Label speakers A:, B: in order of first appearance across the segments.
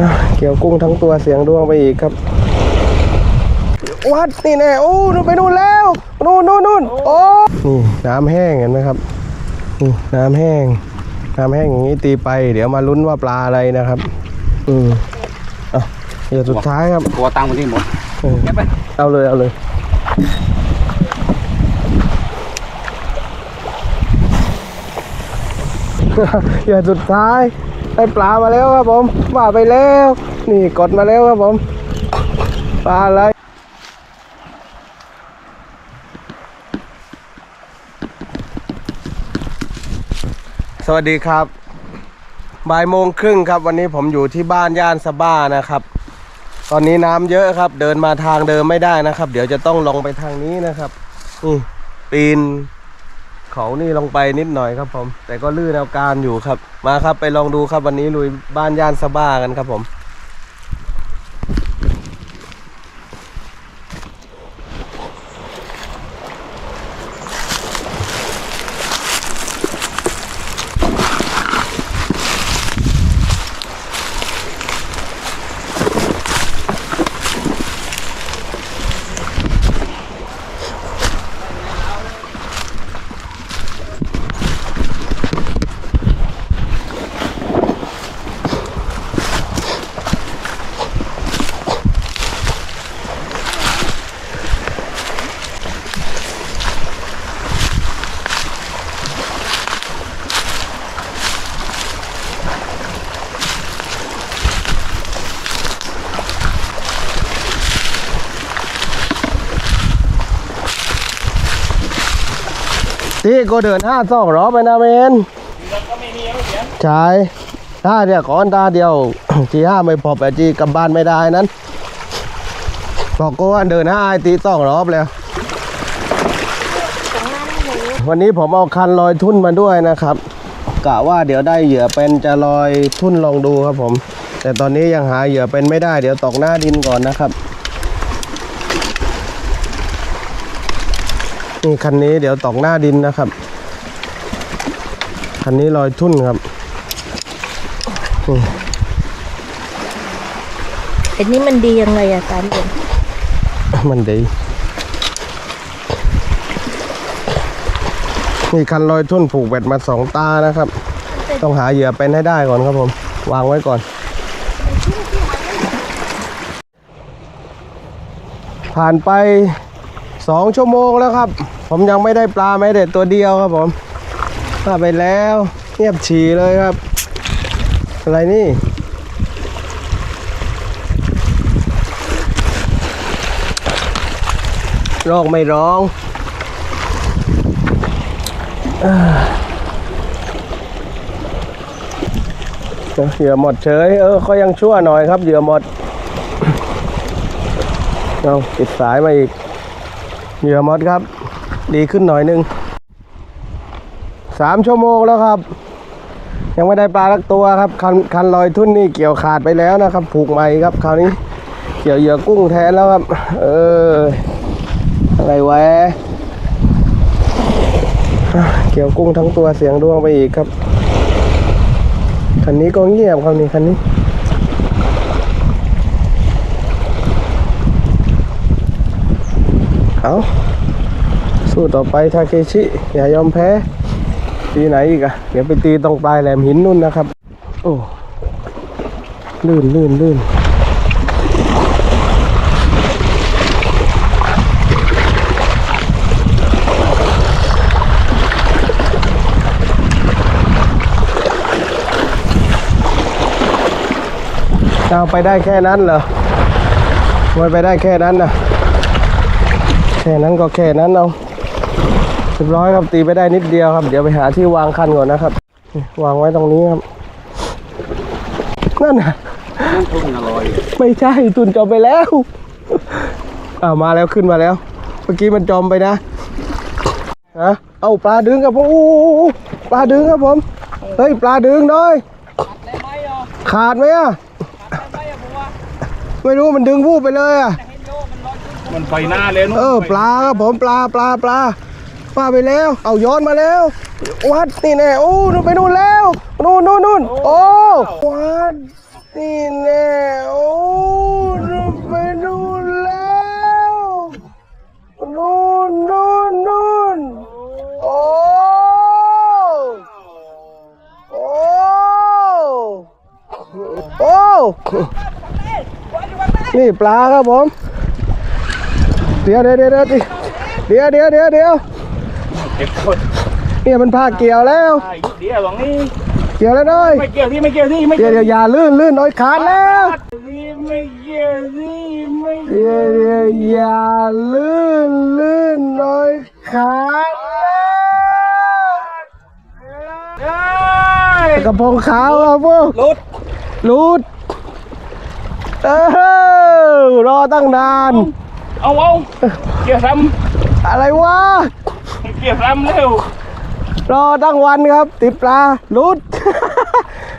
A: อะเกี่ยวกุ้งทั้งตัวเสียงดวงไปอีกครับ วัดนี่แน่โอ้นู่นไปนู่นแล้ว นู่นนู่นนู่นโอ้นี่น้ำแห้งเห็นไหมครับนี่น้ำแห้ง น้ำแห้งอย่างนี้ตีไป เดี๋ยวมาลุ้นว่าปลาอะไรนะครับ อืมอะเดี๋ยวสุดท้ายครับ
B: ตัวตังค์วันนี้หมด
A: เออ
B: เก็บไป
A: เอาเลยเอาเลยอย่าสุดท้าย ได้ปลามาแล้วครับผมว่าไปแล้ว นี่กดมาแล้วครับผม ปลาอะไรสวัสดีครับบ่ายโมงครึ่งครับ วันนี้ผมอยู่ที่บ้านย่านสบ้านะครับ ตอนนี้น้ำเยอะครับ เดินมาทางเดิมไม่ได้นะครับ เดี๋ยวจะต้องลงไปทางนี้นะครับนี่ปีน เขานี่ลงไปนิดหน่อยครับผม แต่ก็ลื่นเอาการอยู่ครับ มาครับไปลองดูครับวันนี้ลุยบ้านย่านสบ้ากันครับผม ที่ก็เดินห้าสองรอบไปนะเมนใช่ถ้าเดียวก่อนตาเดียวจีห้าไม่พอแปจีกลับบ้านไม่ได้นั้น บอกก็ว่าเดินห้าไอตีสองรอบแล้ว วันนี้ผมเอาคันลอยทุ่นมาด้วยนะครับกะว่าเดี๋ยวได้เหยื่อเป็นจะลอยทุ่นลองดูครับผม แต่ตอนนี้ยังหาเหยื่อเป็นไม่ได้เดี๋ยวตกหน้าดินก่อนนะครับ นี่คันนี้เดี๋ยวตกหน้าดินนะครับ คันนี้ลอยทุ่นครับนี่
C: ไอ้นี่มันดียังไงอะการเดิน
A: มันดีนี่คันลอยทุ่นผูกเบ็ดมาสองตานะครับ ต้องหาเหยื่อเป็นให้ได้ก่อนครับผม วางไว้ก่อน ผ่านไป สองชั่วโมงแล้วครับ ผมยังไม่ได้ปลาแม้แต่ตัวเดียวครับผมมาไปแล้วเงียบฉี่เลยครับ อะไรนี่โรคไม่ร้อง เหยื่อหมดเฉย เออเขายังชั่วหน่อยครับ เหยื่อหมด เอาปิดสายมาอีก เหยื่อหมดครับ ดีขึ้นหน่อยนึงสามชั่วโมงแล้วครับ ยังไม่ได้ปลาลักตัวครับคันคันลอยทุ่นนี่เกี่ยวขาดไปแล้วนะครับ ผูกใหม่ครับ คราวนี้เกี่ยวเหยื่อกุ้งแทนแล้วครับ เอออะไรวะอะเกี่ยวกุ้งทั้งตัวเสียงดวงไปอีกครับ คันนี้ก็เงียบครับนี่คันนี้ เอาสู้ต่อไปทาเคชิ อย่ายอมแพ้ ตีไหนอีกอะเดี๋ยวไปตีตรงปลายแหลมหินนู่นนะครับ โอ้ลื่นลื่นลื่นเอาไปได้แค่นั้นเหรอไม่ไปได้แค่นั้นนะ แค่นั้นก็แค่นั้นเอาเรียบร้อยครับตีไปได้นิดเดียวครับ เดี๋ยวไปหาที่วางคันก่อนนะครับ วางไว้ตรงนี้ครับ นั่นน่ะ
B: นั่นทุ่งอร่อย
A: ไม่ใช่ตุนจมไปแล้วอ่ามาแล้วขึ้นมาแล้ว เมื่อกี้มันจมไปนะฮะเอาปลาดึงครับผมอู้ปลาดึงครับผมเฮ้ยปลาดึงหน่อยขาดไหมอะไม่รู้มันดึงวูบไปเลยอะ
B: มันไปหน้าเลยนู่น
A: เออปลาครับผมปลาปลาปลาปลาไปแล้ว เอาย้อนมาแล้ว วัดนี่แน่โอ้นู่นไปนู่นแล้วนู่นนู่นนู่นโอ้วัดนี่แน่โอ้ดูไปดูนแล้วนู่นนู่นนู่นโอ้โอ้โอ้นี่ปลาครับผม เดี๋ยวเดี๋ยวเดี๋ยวเดี๋ยวเดี๋ยวเดี๋ยวเดี๋ยวเก็
B: บกด
A: เนี่ยมันพาเกี่ยวแล้ว
B: เดียวหวังนี่
A: เกี่ยวแล้วน้อย
B: ไม่เกี่ยวที่ไม่เกี่ยวที่ไม่
A: เกี่ดียวเดี๋ยวอย่าลื่นลื่นน้อยขาดแล้ว
B: ไม่เกี่ยวที่ไม่
A: เดี๋ยวเดียวอย่าลื่นลื่นน้อยขาดแล้วได้กระโปรงขาวอะพวก
B: รถ
A: รุดเออรอตั้งนาน
B: เอาเอาเกี่ยวซ้
A: อะไรวะำ
B: เกี่ยวซ้ำเร็ว
A: รอตั้งวันครับ ติดปลารูด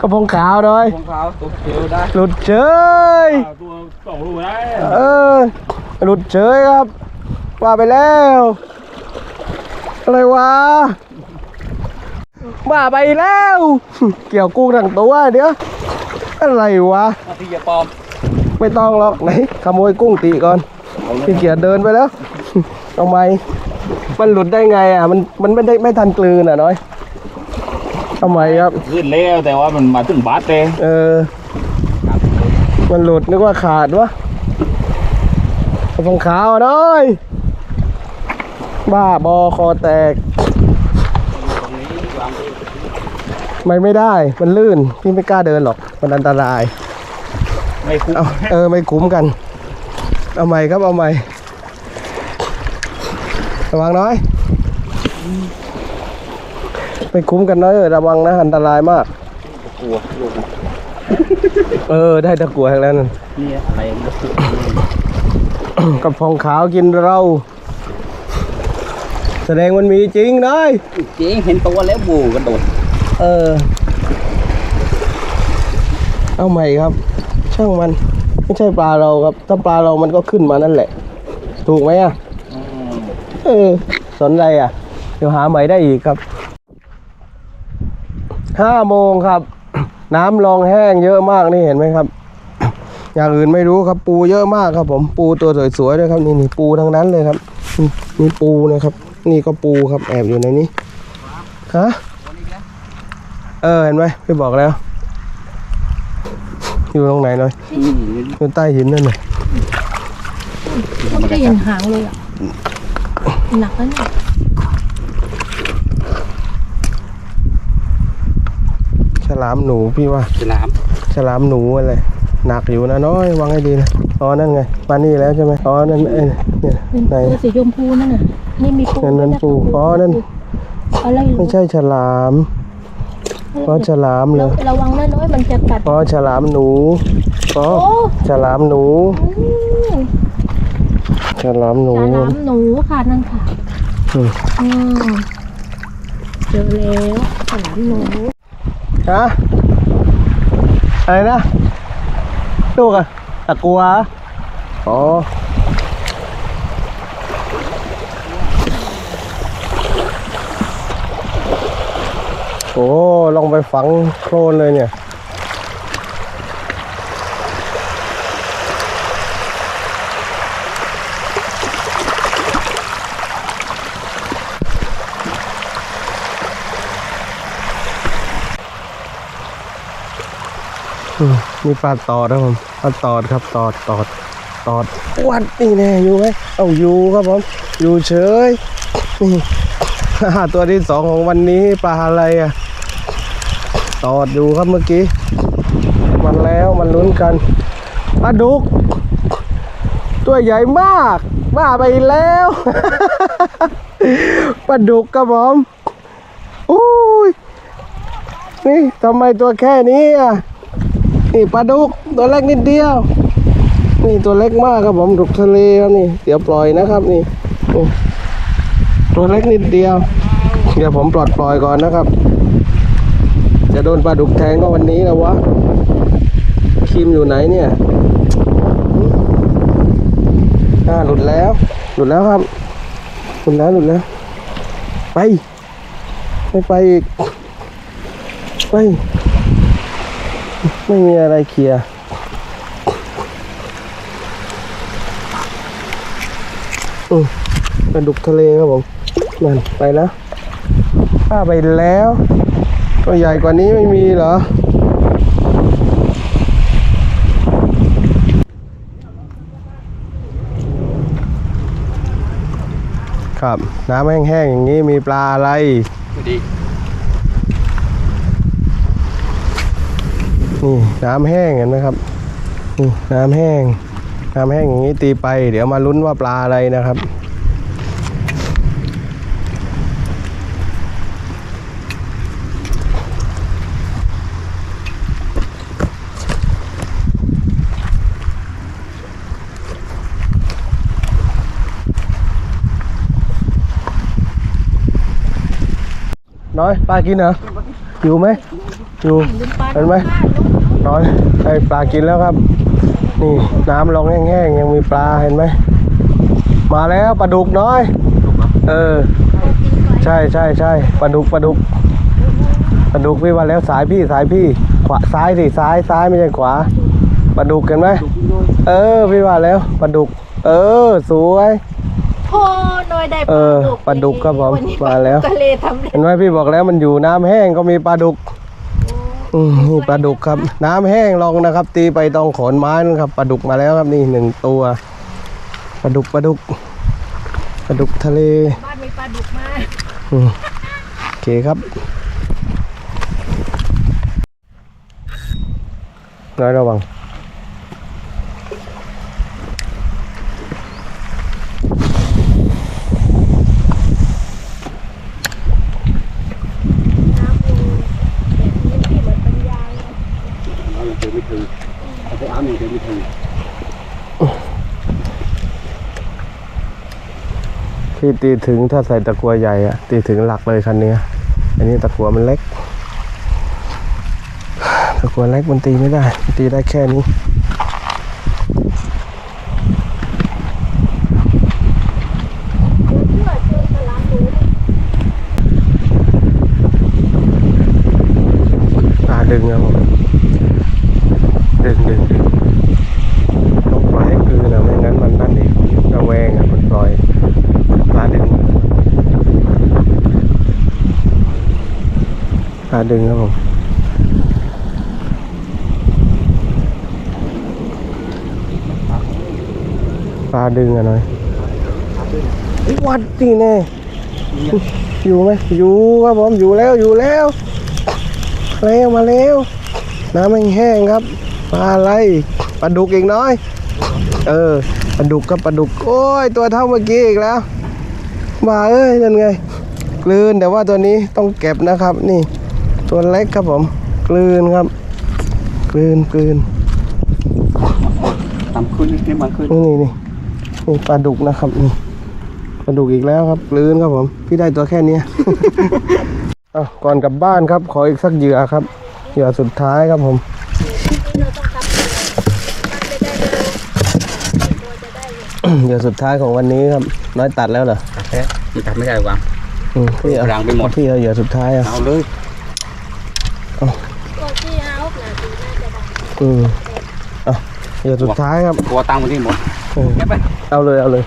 A: กระโปรงขาวหน่อย
B: ของเขาตัวเกี่ยวได้
A: หลุดเฉย
B: ตัวสองรูได้
A: เออ หลุดเฉยครับ ว่าไปแล้ว อะไรวะว่าไปแล้ว เกี่ยวกุ้งทั้งตัวเดี๋ยว อะไรวะ
B: นาทีจะปลอม
A: ไม่ต้องหรอกไหนขโมยกุ้งตีก่อน พี่เกียจเดินไปแล้วทำไมมันหลุดได้ไงอะ มันมันไม่ได้ไม่ทันกลืนอะน้อยทำไมครับ
B: ขึ้นแล้วแต่ว่ามันมาถึงบาสเต
A: เออ มันหลุดนึกว่าขาดวะกระพงขาวอะน้อย บ้าบอคอแตกไม่ไม่ได้ มันลื่น พี่ไม่กล้าเดินหรอก มันอันตราย
B: ไม่คุ้ม
A: เอาเออไม่คุ้มกัน เอาใหม่ครับเอาใหม่ระวังน้อยไม่คุ้มกันน้อยเออระวังนะอันตรายมาก
B: กลัวลูก
A: เออ ได้ตะกัวแล้วนั่น
B: นี่อะไรมันก็คือ
A: กับพองขาวกินเรา แสดงมันมีจริงนาย
B: จริงเห็นตัวแล้วบูกระโดด
A: เออ เอาใหม่ครับ ช่างมัน ไม่ใช่ปลาเราครับ ถ้าปลาเรามันก็ขึ้นมานั่นแหละ ถูกไหมอะเออสนใจอะ เดี๋ยวหาใหม่ได้อีกครับห้าโมงครับ น้ำรองแห้งเยอะมากนี่เห็นไหมครับ อย่างอื่นไม่รู้ครับปูเยอะมากครับ ผมปูตัวสวยๆด้วยครับนี่นี่ปูทั้งนั้นเลยครับนี่นี่ปูนะครับ นี่ก็ปูครับแอบอยู่ในนี้ฮะเออเห็นไหมพี่บอกแล้ว อยู่ตรงไหนหน่อยอยู่ใต้หินนั่นน่ะ
C: ไม่ได้เห็นหางเลยอะหนักแล้วเนี่ย
A: ฉลามหนูพี่ว่า
B: ฉลาม
A: ฉลามหนูอะไรหนักอยู่นะน้อยวางให้ดีนะอ๋อนั่นไงมานี่แล้วใช่ไหมอ๋อนั่นเอ้ยเนี่ย
C: เป็น
A: ไหน
C: ตัวสีชมพูนั่นน่ะนี่มีปู
A: นั่นนั่น
C: ด้วยะ
A: ปูอ๋อนั่น
C: อะไร
A: ไม่ใช่ฉลาม เพราะฉลามเหรอ
C: ระวังนะน้อยมันจะกัด
A: เพราะฉลามหนูอ๋อ
C: โอ้
A: ฉลามหนู
C: อืม
A: ฉลามหนู
C: ฉลามหนูค่ะนั่นค่ะ
A: อืม
C: อืมเจอแล้วฉลามหนู
A: ฮะอะไรนะลูกอะตะกัวอ๋อ โอ้ลงไปฝังโคลนเลยเนี่ยมมีปลาตอดครับผมปลาตอดครับตอดตอดตอดวัดนี่แน่อยู่ไหมเอาอยู่ครับผมอยู่เฉยนี่ตัวที่สองของวันนี้ปลาอะไรอะ ตอดอยู่ครับเมื่อกี้ มันแล้วมันลุ้นกันปลาดุก ตัวใหญ่มากบ้าไปแล้วปลาดุกครับผมอุ้ยนี่ทำไมตัวแค่นี้อะนี่ปลาดุกตัวเล็กนิดเดียว นี่ตัวเล็กมากครับผมดุกทะเลครับนี่เดี๋ยวปล่อยนะครับนี่นี่ตัวเล็กนิดเดียว เดี๋ยวผมปลอดปล่อยก่อนนะครับ จะโดนปลาดุกแทงก็วันนี้แล้ววะครีมอยู่ไหนเนี่ยอ่าหลุดแล้ว หลุดแล้วครับ หลุดแล้วหลุดแล้ว ไป ไม่ไปอีก ไป ไม่มีอะไรเคลียร์อืมปลาดุกทะเลครับผม นั่น ไปแล้วป้าไปแล้ว ตัวใหญ่กว่านี้ไม่มีเหรอ ครับ น้ำแห้งๆอย่างนี้มีปลาอะไร
B: พอดี
A: นี่น้ำแห้งเห็นไหมครับนี่น้ำแห้ง น้ำแห้งอย่างนี้ตีไป เดี๋ยวมาลุ้นว่าปลาอะไรนะครับ น้อยปลากินเหรออยู่ไหมอยู่เห็นไหมน้อยให้ปลากินแล้วครับ นี่น้ำลงแห้งๆยังมีปลาเห็นไหมมาแล้วปลาดุกน้อย เออ ใช่ใช่ใช่ปลาดุกปลาดุกปลาดุกพี่ว่าแล้วสายพี่สายพี่ ขวาซ้ายสิซ้ายซ้ายไม่ใช่ขวาปลาดุกเห็นไหมเออพี่ว่าแล้วปลาดุก เออ สวย
C: โอ้น้อยได้
A: เออปลาดุกครับผม
C: วันนี้
A: มาแล้ว
C: ทะเลทำเลย
A: เห็นไหมพี่บอกแล้วมันอยู่น้ำแห้งก็มีปลาดุกอืมนี่ปลาดุกครับ น้ำแห้งลองนะครับ ตีไปตรงขอนไม้นะครับปลาดุกมาแล้วครับนี่หนึ่งตัวปลาดุกปลาดุกปลาดุกทะเล
C: บ้านมีปลาดุกมา
A: อืมโอเคครับน้อยระวัง
C: น้ำลงแบบนี้ที่เหมือนปัญญาเลย
B: เอาอย่างเดียวไม่ถึงเอาไปเอาอย่างเดียวไม่ถึง
A: ที่ตีถึงถ้าใส่ตะกัวใหญ่อะตีถึงหลักเลยคันนี้อันนี้ตะกัวมันเล็ก ตะกัวเล็กมันตีไม่ได้ ตีได้แค่นี้
C: เชื่อเชื่อฉลามหนู
A: อ่าดึงครับผมดึงดึงดึงต้องปล่อยให้กลืนนะไม่งั้นมันนั่นเองระแวงอะมันปล่อยปลาดึงปลา ดึงครับผมปลาดึงอะหน่อยวัดนี่แน่อยู่ไหมอยู่ครับผมอยู่แล้วอยู่แล้วมาแล้วมาแล้วน้ำแห้งครับปลาอะไรปลาดุกอีกน้อย เออปลาดุกกับปลาดุกโอ้ยตัวเท่าเมื่อกี้อีกแล้วมาเอ้ยนั่นไงกลืนแต่ว่าตัวนี้ต้องเก็บนะครับนี่ ตัวเล็กครับผม กลืนครับ กลืนกลืน
B: ทำขึ้นนี่มันขึ้น
A: นี่นี่นี่นี่ปลาดุกนะครับนี่ปลาดุกอีกแล้วครับกลืนครับผม พี่ได้ตัวแค่เนี้ยอะก่อนกลับบ้านครับ ขออีกสักเหยื่อครับเหยื่อสุดท้ายครับผม
C: ที่เราต้องทำเลยทำไม่ได้เลยตัวจะได้เลย
A: เดี๋ยวสุดท้ายของวันนี้ครับ น้อยตัดแล้วเหรอ
B: ตัดแท้มันตัดไม่ได้วาง
A: อืมพี่เอา
B: รังไปหมด
A: พี่เอาเหยื่อสุดท้ายอะ
B: เอาเลย
C: ตัวที่เอาหนาดีน่าจะได้
A: อืมอะเหยื่อสุดท้ายครับ
B: กลัวตังค์มันที่หมด
A: เออ
B: เก็บไป
A: เอาเลยเอาเลย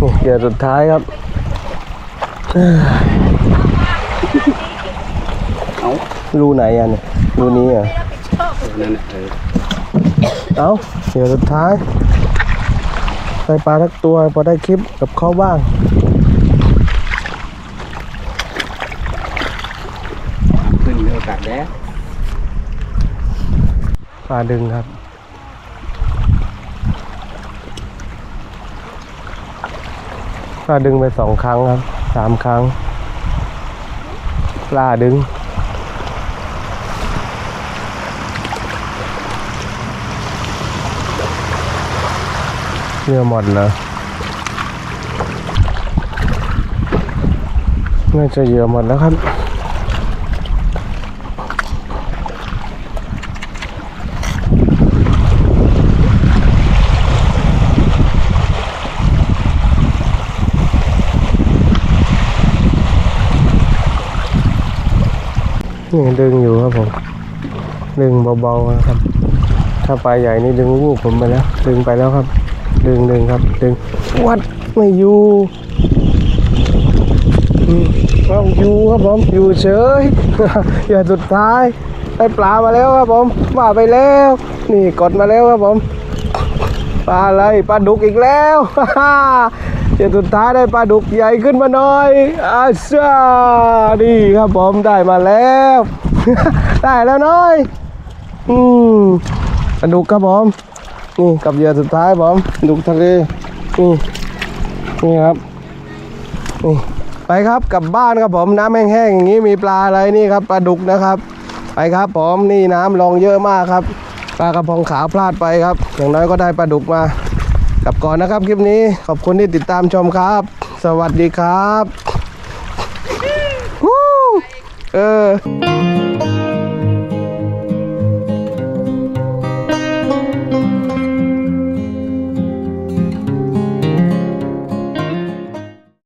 A: นี่เหยื่อสุดท้ายครับ
B: เอา
A: รูไหนอะเนี่ย รูนี้อะ
B: นั่นน่ะเออ
A: เอาเหยื่อสุดท้ายได้ปลาทักตัวพอได้คลิปกับเขาบ้าง
B: เอาขึ้นมีโอกาสแล้ว
A: ปลาดึงครับปลาดึงไปสองครั้งครับสามครั้งปลาดึง เยื่อหมดนะน่าจะเยอะหมดแล้วครับยังดึงอยู่ครับผม ดึงเบาๆนะครับ ถ้าปลาใหญ่นี่ดึงวูบผมไปแล้ว ดึงไปแล้วครับ ดึงดึงครับ ดึง วัดไม่อยู่อืมเอาอยู่ครับผม อยู่เฉยอย่าสุดท้ายได้ปลามาแล้วครับผมมาไปแล้ว นี่กดมาแล้วครับผม ปลาอะไรปลาดุกอีกแล้วเดี๋ยวสุดท้ายได้ปลาดุกใหญ่ขึ้นมาหน่อยอาซานี่ครับผมได้มาแล้ว ได้แล้วน้อย อืมปลาดุกครับผม นี่กับเหยื่อสุดท้ายผมดุกทะเลนี่นี่ครับนี่ไปครับกลับบ้านครับผมน้ำแห้งๆอย่างนี้มีปลาอะไรนี่ครับปลาดุกนะครับ ไปครับผมนี่น้ำลงเยอะมากครับปลากระพงขาวพลาดไปครับ อย่างน้อยก็ได้ปลาดุกมากลับก่อนนะครับคลิปนี้ขอบคุณที่ติดตามชมครับ สวัสดีครับ เออ